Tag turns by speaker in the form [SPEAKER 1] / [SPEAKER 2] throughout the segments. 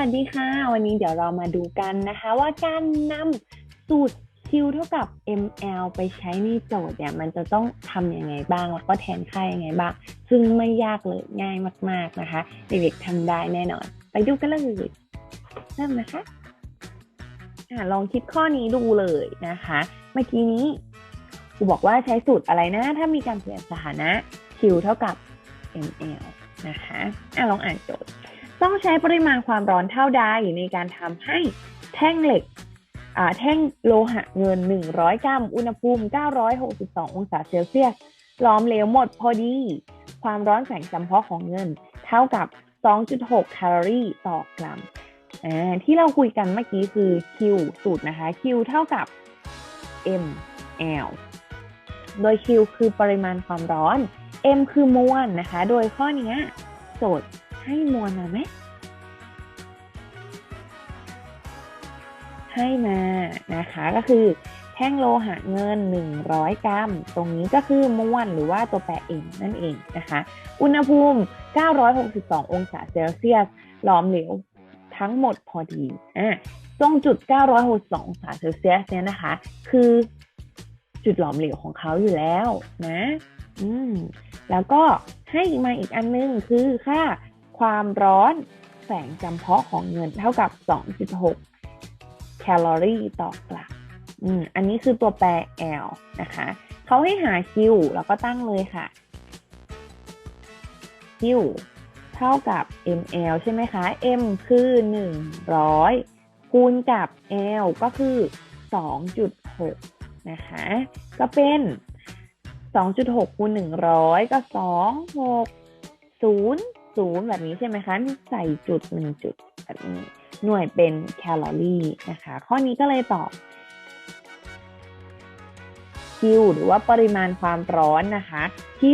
[SPEAKER 1] วัสดีค่ะ วันนี้เดี๋ยวเรามาดูกันนะคะ ว่าการนำสูตร Q เท่ากับ ml ไปใช้ในโจทย์เนี่ย มันจะต้องทำยังไงบ้าง แล้วก็แทนค่ายังไงบ้าง ซึ่งไม่ยากเลยง่ายมาก ๆ นะคะ เด็กๆทำได้แน่นอน ไปดูกันเลยเริ่มนะคะอะลองคิดข้อนี้ดูเลยนะคะ เมื่อกี้นี้ครูบอกว่าใช้สูตรอะไรนะ ถ้ามีการเปลี่ยนสถานะ Q เท่ากับ ml นะคะอะลองอ่านโจทย์ ต้องใช้ปริมาณความร้อนเท่าใดในการทำให้แท่งเหล็กแท่งโลหะเงิน 100 กรัม อุณหภูมิ 962 องศาเซลเซียสหลอมเหลวหมดพอดี ความร้อนแสงจำเพาะของเงิน เท่ากับ 2.6 แคลอรี่ต่อกรัมอ่าที่เราคุยกันเมื่อกี้คือ Q สูตรนะคะ Q เท่ากับ ml โดย Q คือปริมาณความร้อน M คือมวลนะคะ โดยข้อนี้โจทย์ ให้มวลมาไหม ให้มานะคะก็คือแท่งโลหะเงิน 100 กรัม ตรงนี้ก็คือมวลหรือว่าตัวแปร M นั่นเองนะคะ อุณหภูมิ 962 องศาเซลเซียส หลอมเหลวทั้งหมดพอดีอะตรงจุด 962 องศาเซลเซียสเนี่ยนะคะ คือจุดหลอมเหลวของเขาอยู่แล้วนะ อืม แล้วก็ให้มาอีกอันนึงคือค่า ความร้อนแสงจำเพาะของเงินเท่ากับ 2.6 แคลอรี่ต่อกรัมอืมอันนี้คือตัวแปร L นะคะเขาให้หา Q แล้วก็ตั้งเลยค่ะ Q เท่ากับ ml ใช่ไหมคะ m คือ 100 คูณกับ l ก็คือ 2.6 นะคะ ก็เป็น 2.6 คูณ 100 ก็ 2 6 0 0แบบนี้ใช่ไหมคะใส่จุด1จุดแบบนี้หน่วยเป็นแคลอรี่นะคะ ข้อนี้ก็เลยตอบ Q หรือว่าปริมาณความร้อนนะคะ ที่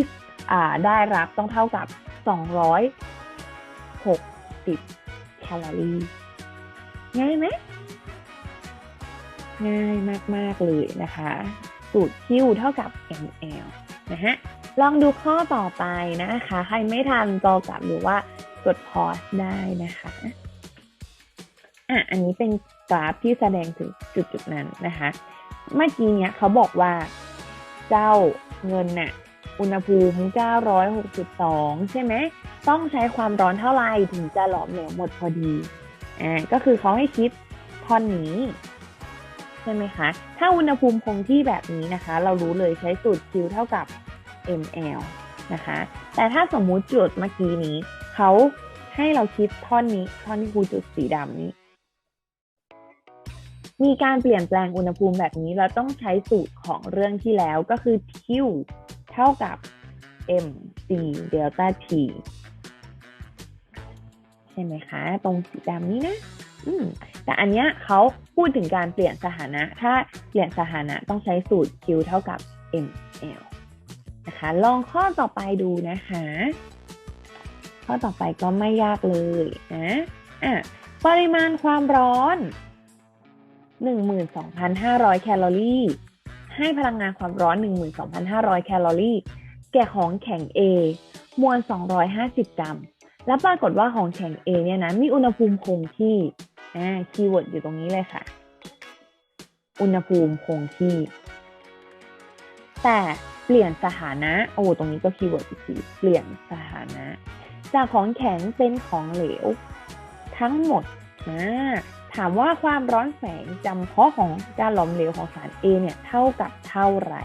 [SPEAKER 1] ได้รับต้องเท่ากับ 260 แคลอรี่ ง่ายไหมง่ายมาก ๆ เลยนะคะ สูตร Q เท่ากับ ml นะฮะ ลองดูข้อต่อไปนะคะ ใครไม่ทันจอกลับหรือว่ากดพอสได้นะคะอะอันนี้เป็นกราฟที่แสดงถึงจุดจุดนั้นนะคะ เมื่อกี้เนี้ยเขาบอกว่าเจ้าเงินน่ะอุณหภูมิ962 ใช่ไหม ต้องใช้ความร้อนเท่าไหร่ถึงจะหลอมเหลวหมดพอดี อ่า ก็คือเขาให้คิดท่อนนี้ ใช่ไหมคะ ถ้าอุณหภูมิคงที่แบบนี้นะคะ เรารู้เลยใช้สูตร Q เท่ากับ ml นะคะ แต่ถ้าสมมุติจุดเมื่อกี้นี้ เขาให้เราคิดท่อนนี้ท่อนที่ครูจุดสีดำนี้ มีการเปลี่ยนแปลงอุณหภูมิแบบนี้เราต้องใช้สูตรของเรื่องที่แล้วก็คือ Q เท่ากับ mc delta t ใช่ไหมคะ ตรงสีดำนี้นะแต่อันเนี้ยเขาพูดถึงการเปลี่ยนสถานะ ถ้าเปลี่ยนสถานะต้องใช้สูตร Q เท่ากับ ml นะคะ ลองข้อต่อไปดูนะคะ ข้อต่อไปก็ไม่ยากเลยนะอะปริมาณความร้อน 12,500 แคลอรี่ ให้พลังงานความร้อน 12,500 แคลอรี่ แก่ของแข็ง A มวล 250 กรัม แล้วปรากฏว่าของแข็ง A เนี่ยนะ มีอุณหภูมิคงที่อ่าคีย์เวิร์ดอยู่ตรงนี้เลยค่ะ อุณหภูมิคงที่ แต่ เปลี่ยนสถานะ โอ้ตรงนี้ก็คีย์เวิร์ดอีกทีเปลี่ยนสถานะ จากของแข็งเป็นของเหลว ทั้งหมดนะถามว่าความร้อนแสงจำเพาะของการหลอมเหลวของสาร A เนี่ยเท่ากับเท่าไหร่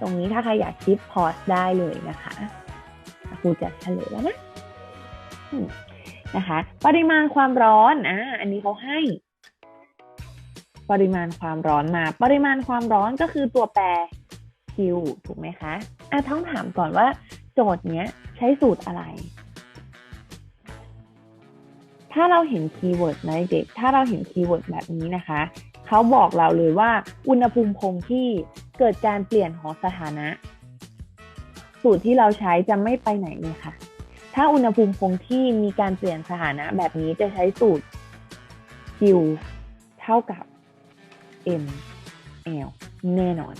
[SPEAKER 1] ตรงนี้ถ้าใครอยากคิดพอสได้เลยนะคะครูจะเฉลยแล้วนะนะคะ ปริมาณความร้อนอ่าอันนี้เขาให้ ปริมาณความร้อนมา ปริมาณความร้อนก็คือตัวแปร Q ถูกไหมคะอะต้องถามก่อนว่า โจทย์เนี้ยใช้สูตรอะไร ถ้าเราเห็นคีย์เวิร์ดในเด็ก ถ้าเราเห็นคีย์เวิร์ดแบบนี้นะคะ เขาบอกเราเลยว่า อุณหภูมิคงที่เกิดการเปลี่ยนของสถานะ สูตรที่เราใช้จะไม่ไปไหนเลยค่ะ ถ้าอุณหภูมิคงที่มีการเปลี่ยนสถานะแบบนี้จะใช้สูตร Q เท่ากับ M L แน่นอน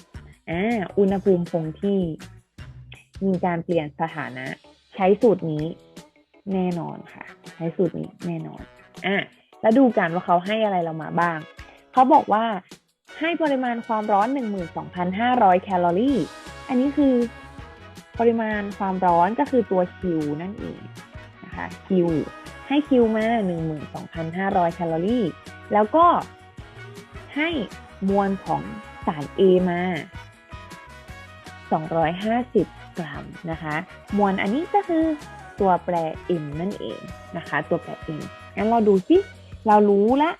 [SPEAKER 1] อ่าอุณหภูมิคงที่ มีการเปลี่ยนสถานะ ใช้สูตรนี้แน่นอนค่ะ ใช้สูตรนี้แน่นอนอะแล้วดูกันว่าเขาให้อะไรเรามาบ้าง เขาบอกว่าให้ปริมาณความร้อน 12,500 แคลอรี่ อันนี้คือปริมาณความร้อนก็คือตัว Q นั่นเองนะคะ Q ให้ Q มา 12,500 แคลอรี่ แล้วก็ ให้มวลของสาร A มา 250 กรัมนะคะ มวลอันนี้ก็คือตัวแปร M นั่นเองนะคะ ตัวแปร M งั้นเราดูสิเรารู้ละ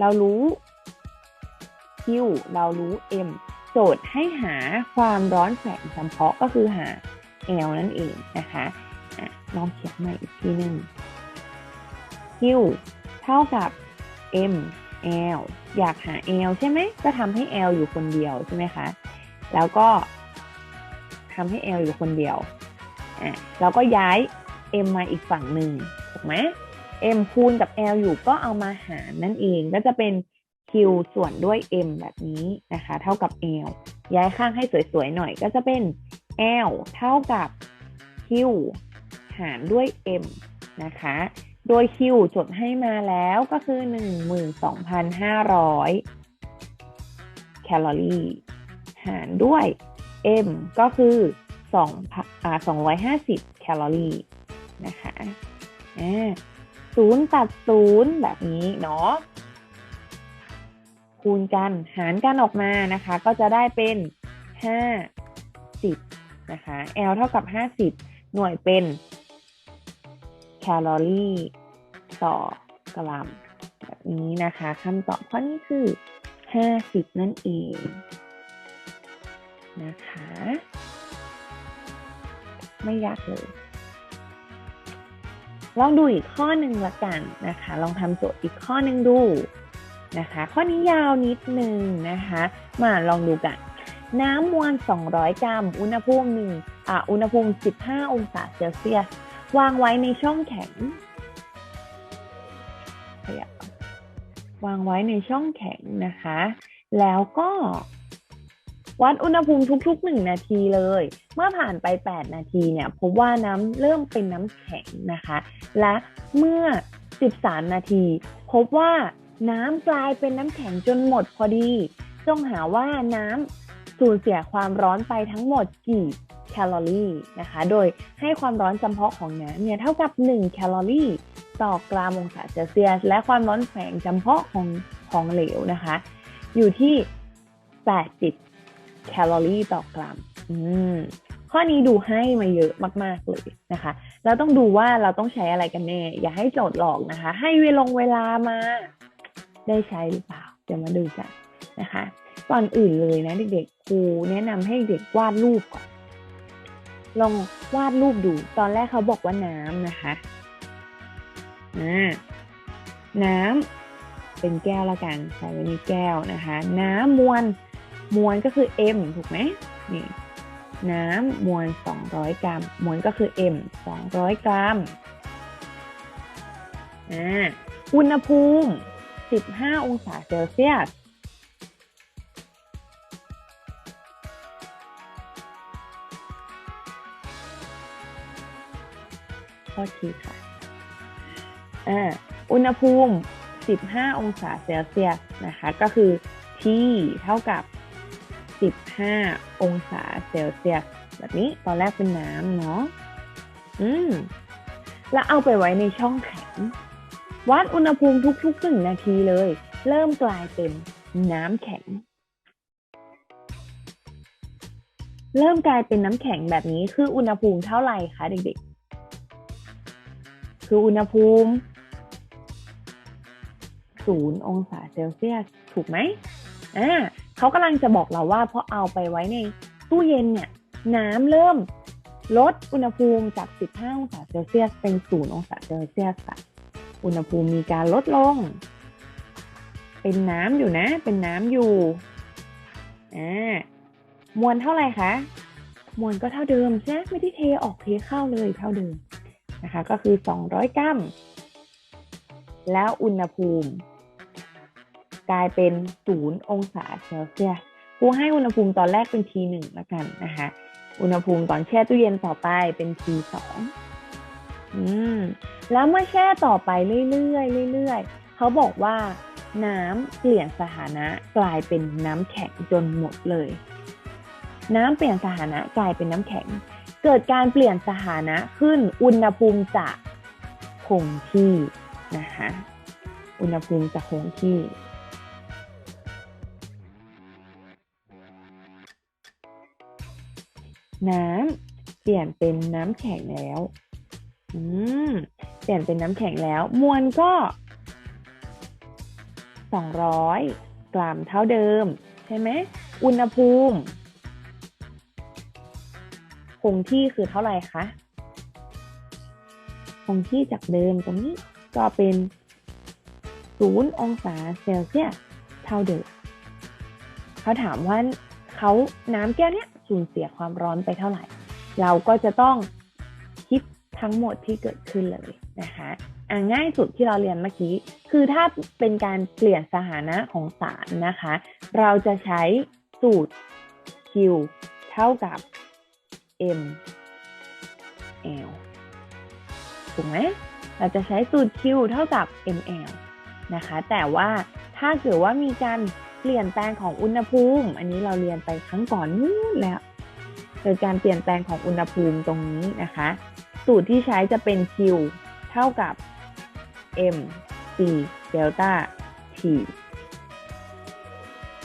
[SPEAKER 1] เรารู้ Q เรารู้ M โจทย์ให้หาความร้อนแสงจำเพาะก็คือหา L นั่นเองนะคะอะลองเขียนใหม่อีกทีหนึ่ง Q เท่ากับ M L อยากหา L ใช่ไหมก็ทำให้ L อยู่คนเดียวใช่ไหมคะแล้วก็ทำให้ L อยู่คนเดียวอะแล้วก็ย้าย M มาอีกฝั่งหนึ่งถูกไหม M คูณกับ L อยู่ก็เอามาหารนั่นเองก็จะเป็น Q ส่วนด้วย M แบบนี้นะคะ เท่ากับ L ย้ายข้างให้สวยๆหน่อยก็จะเป็น L เท่ากับ Q หารด้วย M นะคะ โดย Q จดให้มาแล้วก็คือ 12,500 แคลอรี่ หารด้วย M ก็คือ2อ่า250 แคลอรี่นะคะอ่าศูนย์ตัดศูนย์แบบนี้เนาะคูณกันหารกันออกมานะคะ ก็จะได้เป็น 50 นะคะ L เท่ากับ 50 หน่วยเป็นแคลอรี่ ต่อกรัมแบบนี้นะคะคำตอบข้อนี้คือ 50 นั่นเองนะคะ ไม่ยากเลย ลองดูอีกข้อหนึ่งละกันนะคะ ลองทำโจทย์อีกข้อหนึ่งดูนะคะ ข้อนี้ยาวนิดนึงนะคะ มาลองดูกัน น้ำมวล 200 กรัม อุณหภูมิหนึ่งอ่าอุณหภูมิ 15 องศาเซลเซียส วางไว้ในช่องแข็ง วางไว้ในช่องแข็งนะคะ แล้วก็วัดอุณหภูมิทุกๆ 1 นาทีเลย เมื่อผ่านไป 8 นาทีเนี่ยพบว่าน้ำเริ่มเป็นน้ำแข็งนะคะ และเมื่อ 13 นาที พบว่าน้ำกลายเป็นน้ำแข็งจนหมดพอดี จงหาว่าน้ำสูญเสียความร้อนไปทั้งหมดกี่แคลอรี่นะคะ โดยให้ความร้อนจำเพาะของน้ำเนี่ยเท่ากับ 1 แคลอรี่ ต่อกรัมองศาเซลเซียส และความร้อนแฝงจำเพาะของของเหลวนะคะ อยู่ที่ 80 แคลอรี่ต่อกรัม อืม ข้อนี้ดูให้มาเยอะมาก ๆ เลยนะคะ เราต้องดูว่าเราต้องใช้อะไรกันแน่ อย่าให้โจทย์หลอกนะคะ ให้เวลงเวลามา ได้ใช้หรือเปล่า เดี๋ยวมาดูกันนะคะ ก่อนอื่นเลยนะเด็กๆ ครูแนะนำให้เด็กวาดรูปก่อน ลองวาดรูปดู ตอนแรกเขาบอกว่าน้ำนะคะ อ่าน้ำเป็นแก้วละกันใส่ไว้ในแก้วนะคะ น้ำมวลมวลก็คือ M ถูกไหมนี่น้ำมวล 200 กรัม มวลก็คือ M 200 กรัมอ่าอุณหภูมิ 15 องศาเซลเซียสข้อที่ค่ะ อุณหภูมิ 15 องศาเซลเซียสนะคะ ก็คือ T เท่ากับ 15 องศาเซลเซียสแบบนี้ตอนแรกเป็นน้ำเนาะอืม แล้วเอาไปไว้ในช่องแข็ง วัดอุณหภูมิทุกๆหนึ่งนาทีเลย เริ่มกลายเป็นน้ำแข็ง เริ่มกลายเป็นน้ำแข็งแบบนี้คืออุณหภูมิเท่าไหร่คะเด็กๆ คืออุณหภูมิ 0 องศาเซลเซียสถูกไหมอ่าเขากำลังจะบอกเราว่าพอเอาไปไว้ในตู้เย็นเนี่ยน้ำเริ่มลดอุณหภูมิจาก 15 องศาเซลเซียส เป็น 0 องศาเซลเซียสอุณหภูมิมีการลดลง เป็นน้ำอยู่นะ เป็นน้ำอยู่อ่ามวลเท่าไหร่คะ มวลก็เท่าเดิมใช่ไหมไม่ได้เทออกเทเข้าเลยเท่าเดิมนะคะ ก็คือ 200 กรัม แล้วอุณหภูมิ กลายเป็น0องศาเซลเซียสกูให้อุณหภูมิตอนแรกเป็น T1 แล้วกันนะคะ อุณหภูมิตอนแช่ตู้เย็นต่อไปเป็น T2 อืมแล้วเมื่อแช่ต่อไปเรื่อยๆเรื่อยๆเขาบอกว่าน้ำเปลี่ยนสถานะกลายเป็นน้ำแข็งจนหมดเลย น้ำเปลี่ยนสถานะกลายเป็นน้ำแข็ง เกิดการเปลี่ยนสถานะขึ้นอุณหภูมิจะคงที่ นะคะอุณหภูมิจะคงที่ น้ำเปลี่ยนเป็นน้ำแข็งแล้ว อืม เปลี่ยนเป็นน้ำแข็งแล้ว มวลก็200กรัมเท่าเดิม ใช่ไหม อุณหภูมิ คงที่คือเท่าไหร่คะ คงที่จากเดิมตรงนี้ ก็เป็น 0 องศาเซลเซียสเท่าเดิมเขาถามว่าเขาน้ำแก้วเนี้ยสูญเสียความร้อนไปเท่าไหร่ เราก็จะต้องคิดทั้งหมดที่เกิดขึ้นเลยนะคะอะง่ายสุดที่เราเรียนเมื่อกี้ คือถ้าเป็นการเปลี่ยนสถานะของสารนะคะ เราจะใช้สูตร Q เท่ากับ M L ถูกไหม เราจะใช้สูตร Q เท่ากับ ml นะคะ แต่ว่าถ้าเกิดว่ามีการเปลี่ยนแปลงของอุณหภูมิ อันนี้เราเรียนไปครั้งก่อนนู้นแล้วเกิดการเปลี่ยนแปลงของอุณหภูมิตรงนี้นะคะ สูตรที่ใช้จะเป็น Q เท่ากับ m c เดลต้า t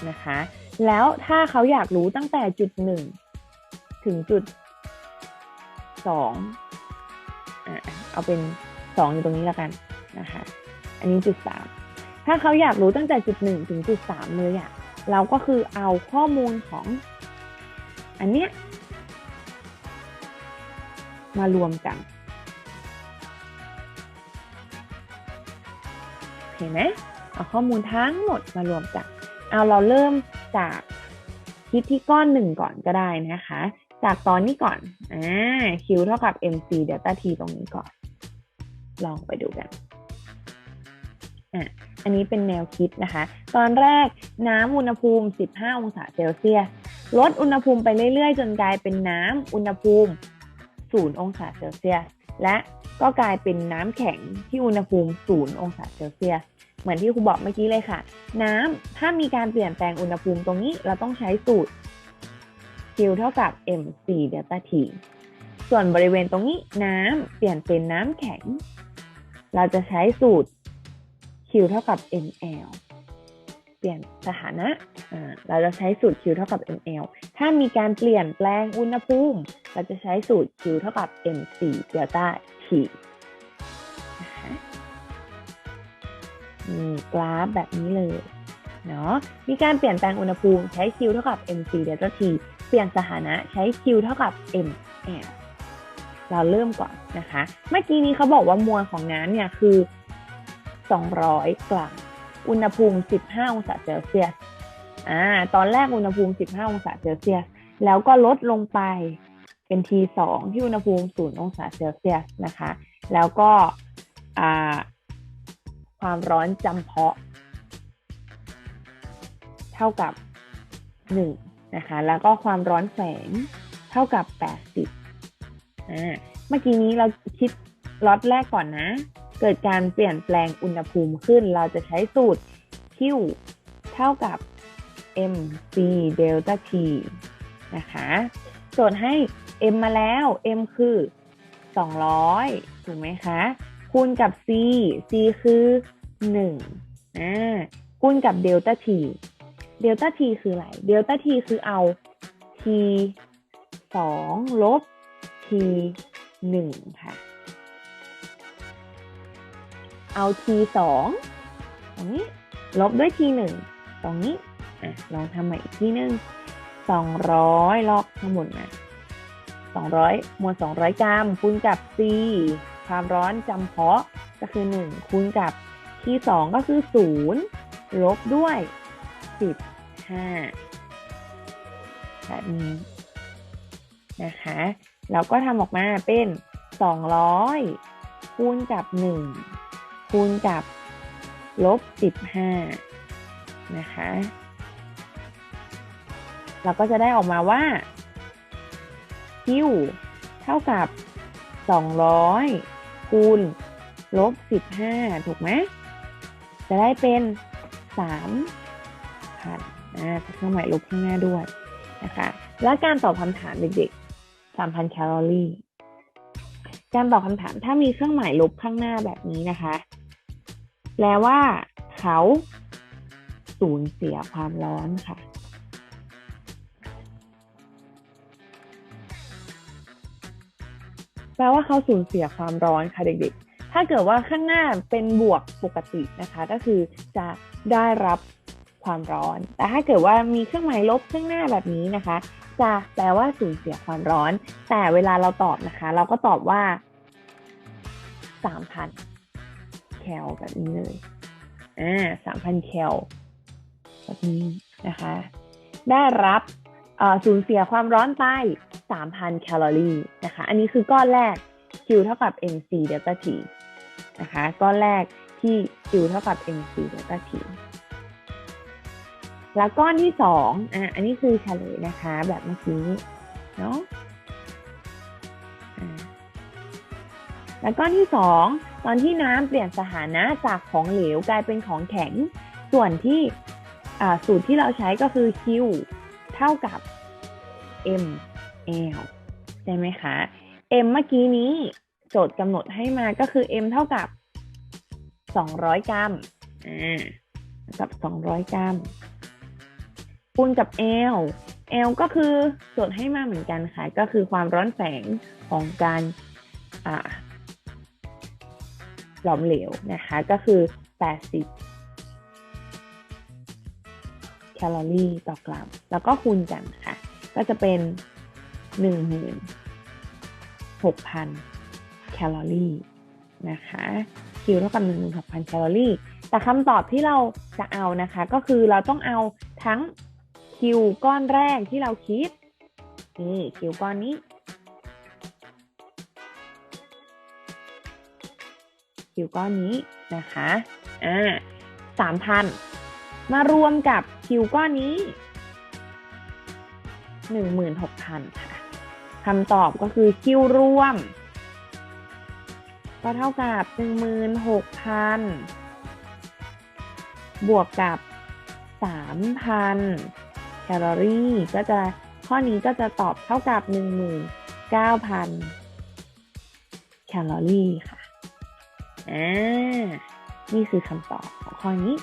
[SPEAKER 1] นะคะ แล้วถ้าเขาอยากรู้ตั้งแต่จุดหนึ่งถึงจุดสองเอาเป็น สองอยู่ตรงนี้แล้วกันนะคะ อันนี้จุดสามถ้าเขาอยากรู้ตั้งแต่จุดหนึ่งถึงจุดสามเลยอะเราก็คือเอาข้อมูลของ อันเนี้ยมารวมกันเห็นไหมเอาข้อมูลทั้งหมดมารวมกันเอาเราเริ่มจากคิดที่ก้อนหนึ่งก่อนก็ได้นะคะ จากตอนนี้ก่อนอ่า Q เท่ากับ mc เดลต้า t ตรงนี้ก่อน ลองไปดูกันอะอันนี้เป็นแนวคิดนะคะ ตอนแรกน้ำอุณหภูมิ 15 องศาเซลเซียสลดอุณหภูมิไปเรื่อยๆ จนกลายเป็นน้ำอุณหภูมิ 0 องศาเซลเซียสและก็กลายเป็นน้ำแข็งที่อุณหภูมิ 0 องศาเซลเซียสเหมือนที่ครูบอกเมื่อกี้เลยค่ะ น้ำถ้ามีการเปลี่ยนแปลงอุณหภูมิตรงนี้เราต้องใช้สูตร Q เท่ากับ mc เดลต้า t ส่วนบริเวณตรงนี้น้ำเปลี่ยนเป็นน้ำแข็ง เราจะใช้สูตร Q เท่ากับ ml เปลี่ยนสถานะเราจะใช้สูตร Q เท่ากับ ml ถ้ามีการเปลี่ยนแปลงอุณหภูมิ เราจะใช้สูตร Q เท่ากับ mc เดลต้า t นี่กราฟแบบนี้เลยเนาะมีการเปลี่ยนแปลงอุณหภูมิใช้ Q เท่ากับ mc เดลต้า t เปลี่ยนสถานะใช้ Q เท่ากับ ml เราเริ่มก่อนนะคะ เมื่อกี้นี้เขาบอกว่ามวลของน้ำเนี่ยคือ 200 กรัมอุณหภูมิ 15 องศาเซลเซียสอ่าตอนแรกอุณหภูมิ 15 องศาเซลเซียส แล้วก็ลดลงไปเป็น T2 ที่อุณหภูมิ 0 องศาเซลเซียสนะคะ แล้วก็อ่าความร้อนจำเพาะ เท่ากับ 1 นะคะ แล้วก็ความร้อนแฝงเท่ากับ 80 อ่าเมื่อกี้นี้เราคิดล็อตแรกก่อนนะ เกิดการเปลี่ยนแปลงอุณหภูมิขึ้น เราจะใช้สูตร Q เท่ากับ mc เดลต้า t นะคะโจทย์ให้ m มาแล้ว m คือ 200 ถูกไหมคะ คูณกับ c c คือ1อ่าคูณกับเดลต้า t เดลต้า t คืออะไร เดลต้า t คือเอา t 2ลบ ทีหนึ่งค่ะ เอาทีสองตรงนี้ลบด้วยทีหนึ่งตรงนี้ลองทำใหม่อีกทีหนึ่งสองร้อยลอกทั้งหมดนะสองร้อยมวลสองร้อยกรัมคูณกับ c ความร้อนจำเพาะก็คือหนึ่งคูณกับทีสองก็คือศูนย์ลบด้วยสิบห้าแบบนี้นะคะ แล้วก็ทำออกมาเป็น200คูณกับ1คูณกับลบ15นะคะเราก็จะได้ออกมาว่า Q เท่ากับ 200 คูณลบสิบห้าถูกไหม จะได้เป็นสามพันอ่าเครื่องหมายลบข้างหน้าด้วยนะคะ แล้วการตอบคำถามเด็กๆ สามพันแคลอรี่ การตอบคำถามถ้ามีเครื่องหมายลบข้างหน้าแบบนี้นะคะ แปลว่าเขาสูญเสียความร้อนค่ะ แปลว่าเขาสูญเสียความร้อนค่ะเด็กๆ ถ้าเกิดว่าข้างหน้าเป็นบวกปกตินะคะ ก็คือจะได้รับความร้อน แต่ถ้าเกิดว่ามีเครื่องหมายลบข้างหน้าแบบนี้นะคะ จะแปลว่าสูญเสียความร้อน แต่เวลาเราตอบนะคะ เราก็ตอบว่าสามพันแคลแบบนี้เลย อ่าสามพันแคลแบบนี้นะคะ ได้รับสูญเสียความร้อนไป3,000แคลอรี่นะคะ อันนี้คือก้อนแรก Q เท่ากับ mc delta t นะคะ ก้อนแรกที่ Q เท่ากับ mc delta t แล้วก้อนที่สองอะอันนี้คือเฉลยนะคะ แบบเมื่อกี้เนาะแล้วก้อนที่สองตอนที่น้ำเปลี่ยนสถานะจากของเหลวกลายเป็นของแข็ง ส่วนที่สูตรที่เราใช้ก็คือ Q เท่ากับ M L ใช่ไหมคะ M เมื่อกี้นี้โจทย์กำหนดให้มาก็คือ M เท่ากับ 200 กรัม อ่า กับ 200 กรัม คูณกับ L L ก็คือโจทย์ให้มาเหมือนกันค่ะ ก็คือความร้อนแสงของการอ่าหลอมเหลวนะคะ ก็คือ 80 แคลอรี่ต่อกรัม แล้วก็คูณกันค่ะ ก็จะเป็น 16,000 แคลอรี่นะคะคิวเท่ากับ 16,000 แคลอรี่ แต่คำตอบที่เราจะเอานะคะ ก็คือเราต้องเอาทั้ง คิวก้อนแรกที่เราคิด นี่คิวก้อนนี้ คิวก้อนนี้นะคะ อ่าสามพันมารวมกับคิวก้อนนี้หนึ่งหมื่นหกพันค่ะคำตอบก็คือคิวรวม ก็เท่ากับหนึ่งหมื่นหกพันบวกกับสามพัน แคลอรี่ก็จะข้อนี้ก็จะตอบเท่ากับหนึ่งหมื่นเก้าพันแคลอรี่ค่ะอ่านี่คือคำตอบของข้อนี้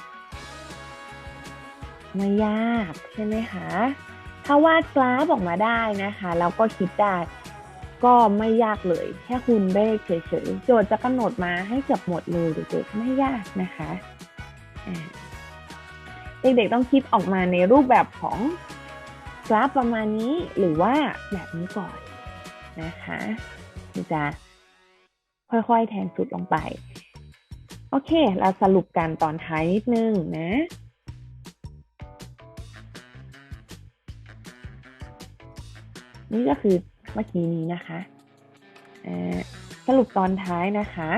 [SPEAKER 1] ไม่ยากใช่ไหมคะ ถ้าวาดกราฟออกมาได้นะคะ แล้วก็คิดได้ก็ไม่ยากเลย แค่คุณเลขเฉยๆ โจทย์จะกำหนดมาให้เกือบหมดเลยเด็กๆไม่ยากนะคะ เด็กๆต้องคิดออกมาในรูปแบบของกราฟประมาณนี้หรือว่าแบบนี้ก่อนนะคะจะค่อยๆ แทนสุดลงไป โอเค เราสรุปกันตอนท้ายนิดนึงนะนี่ก็คือเมื่อกี้นี้นะคะ สรุปตอนท้ายนะคะ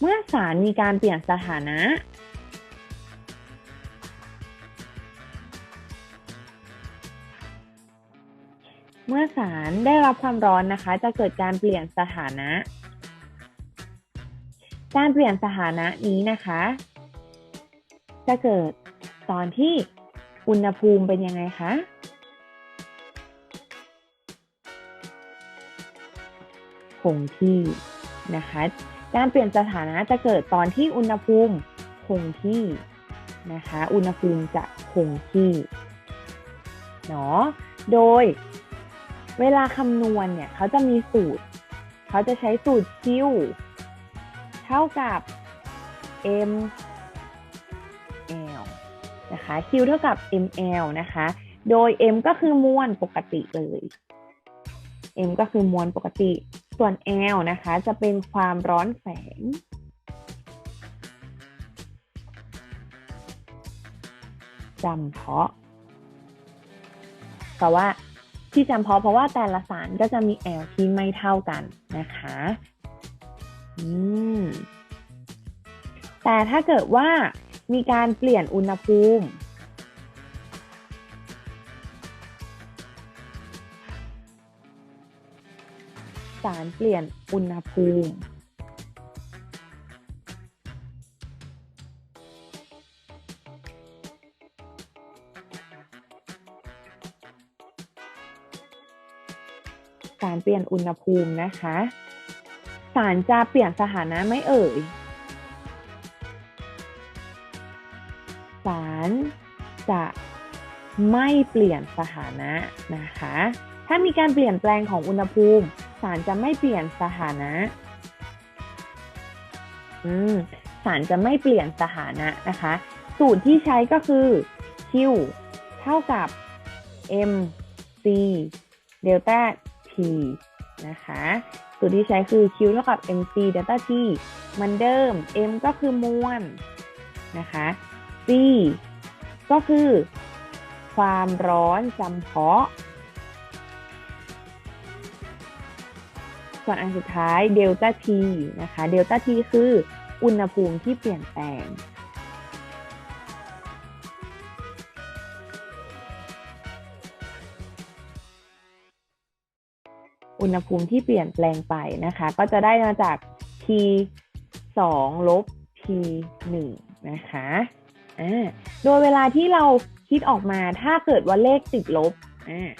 [SPEAKER 1] เมื่อสารมีการเปลี่ยนสถานะ เมื่อสารได้รับความร้อนนะคะ จะเกิดการเปลี่ยนสถานะ การเปลี่ยนสถานะนี้นะคะ จะเกิดตอนที่อุณหภูมิเป็นยังไงคะ คงที่นะคะ การเปลี่ยนสถานะจะเกิดตอนที่อุณหภูมิคงที่นะคะ อุณหภูมิจะคงที่เนาะ โดยเวลาคำนวณเนี่ยเขาจะมีสูตร เขาจะใช้สูตร Q เท่ากับ M L นะคะ Q เท่ากับ ml นะคะ โดย M ก็คือมวลปกติเลย M ก็คือมวลปกติ ส่วน L นะคะจะเป็นความร้อนแสงจำเพาะเพราะว่าที่จำเพาะเพราะว่าแต่ละสารก็จะมีแอลที่ไม่เท่ากันนะคะอืมแต่ถ้าเกิดว่ามีการเปลี่ยนอุณหภูมิารเปลี่ยนอุณหภูมิสารเปลี่ยนอุณหภูมินะคะ สารจะเปลี่ยนสถานะไม่เอ่ย สารจะไม่เปลี่ยนสถานะนะคะ ถ้ามีการเปลี่ยนแปลงของอุณหภูมิ สารจะไม่เปลี่ยนสถานะ อืมสารจะไม่เปลี่ยนสถานะนะคะ สูตรที่ใช้ก็คือ Q เท่ากับ m c เดลต้า t นะคะ สูตรที่ใช้คือ Q เท่ากับ mc เดลต้า t มันเดิม m ก็คือมวลนะคะ c ก็คือ ความร้อนจำเพาะ ส่วนอันสุดท้ายเดลต้า t นะคะเดลต้า t คืออุณหภูมิที่เปลี่ยนแปลงอุณหภูมิที่เปลี่ยนแปลงไปนะคะ ก็จะได้มาจาก t 2ลบ t 1นะคะอ่าโดยเวลาที่เราคิดออกมาถ้าเกิดว่าเลขติดลบอ่า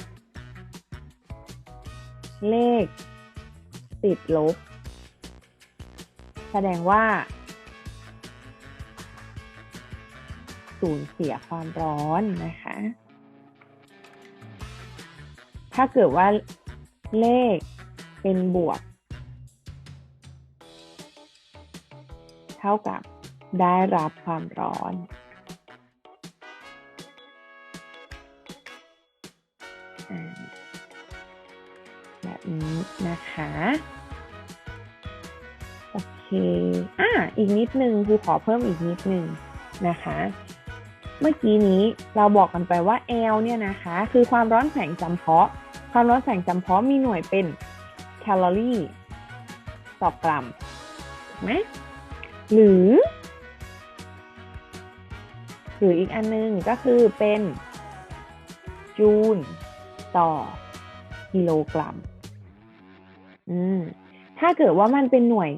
[SPEAKER 1] เลข ติดลบ แสดงว่า สูญเสียความร้อนนะคะ ถ้าเกิดว่าเลขเป็นบวก เท่ากับได้รับความร้อนอ่า แบบนี้นะคะ โอเคอ่าอีกนิดนึงครูขอเพิ่มอีกนิดนึงนะคะ เมื่อกี้นี้เราบอกกันไปว่า L เนี่ยนะคะ คือความร้อนแสงจำเพาะ ความร้อนแสงจำเพาะมีหน่วยเป็นแคลอรี่ต่อกรัมไหมหรือ หรืออีกอันนึงก็คือเป็นจูลต่อกิโลกรัม อืมถ้าเกิดว่ามันเป็นหน่วย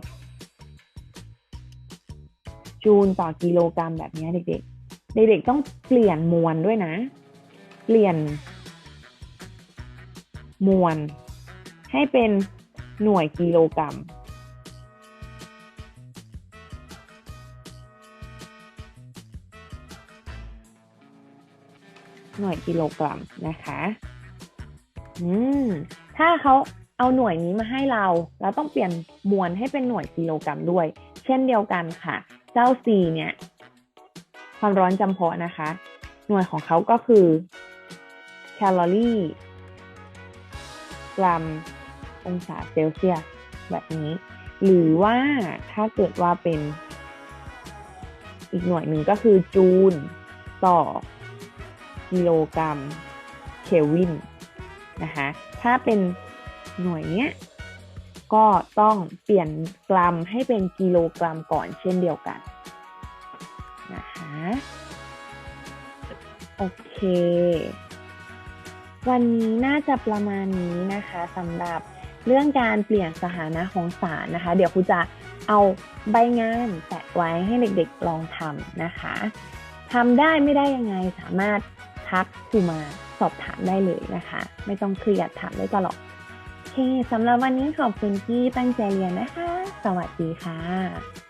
[SPEAKER 1] จูลต่อกิโลกรัมแบบนี้เด็กๆ เด็กๆต้องเปลี่ยนมวลด้วยนะ เปลี่ยน มวล ให้เป็นหน่วยกิโลกรัมหน่วยกิโลกรัมนะคะ อืม ถ้าเขา เอาหน่วยนี้มาให้เรา เราต้องเปลี่ยนมวลให้เป็นหน่วยกิโลกรัมด้วย เช่นเดียวกันค่ะ เจ้า C เนี่ย ความร้อนจำเพาะนะคะ หน่วยของเขาก็คือแคลอรี่กรัมองศาเซลเซียสแบบนี้ หรือว่าถ้าเกิดว่าเป็น อีกหน่วยหนึ่งก็คือจูลต่อกิโลกรัมเคลวินนะคะ ถ้าเป็น หน่วยเนี้ยก็ต้องเปลี่ยนกรัมให้เป็นกิโลกรัมก่อนเช่นเดียวกันนะคะโอเค วันนี้น่าจะประมาณนี้นะคะสำหรับเรื่องการเปลี่ยนสถานะของสารนะคะ เดี๋ยวครูจะเอาใบงานแปะไว้ให้เด็กๆลองทำนะคะทำได้ไม่ได้ยังไงสามารถทักครูมาสอบถามได้เลยนะคะ ไม่ต้องเครียดถามได้ตลอด เคสำหรับวันนี้ขอบคุณที่ตั้งใจเรียนนะคะ สวัสดีค่ะ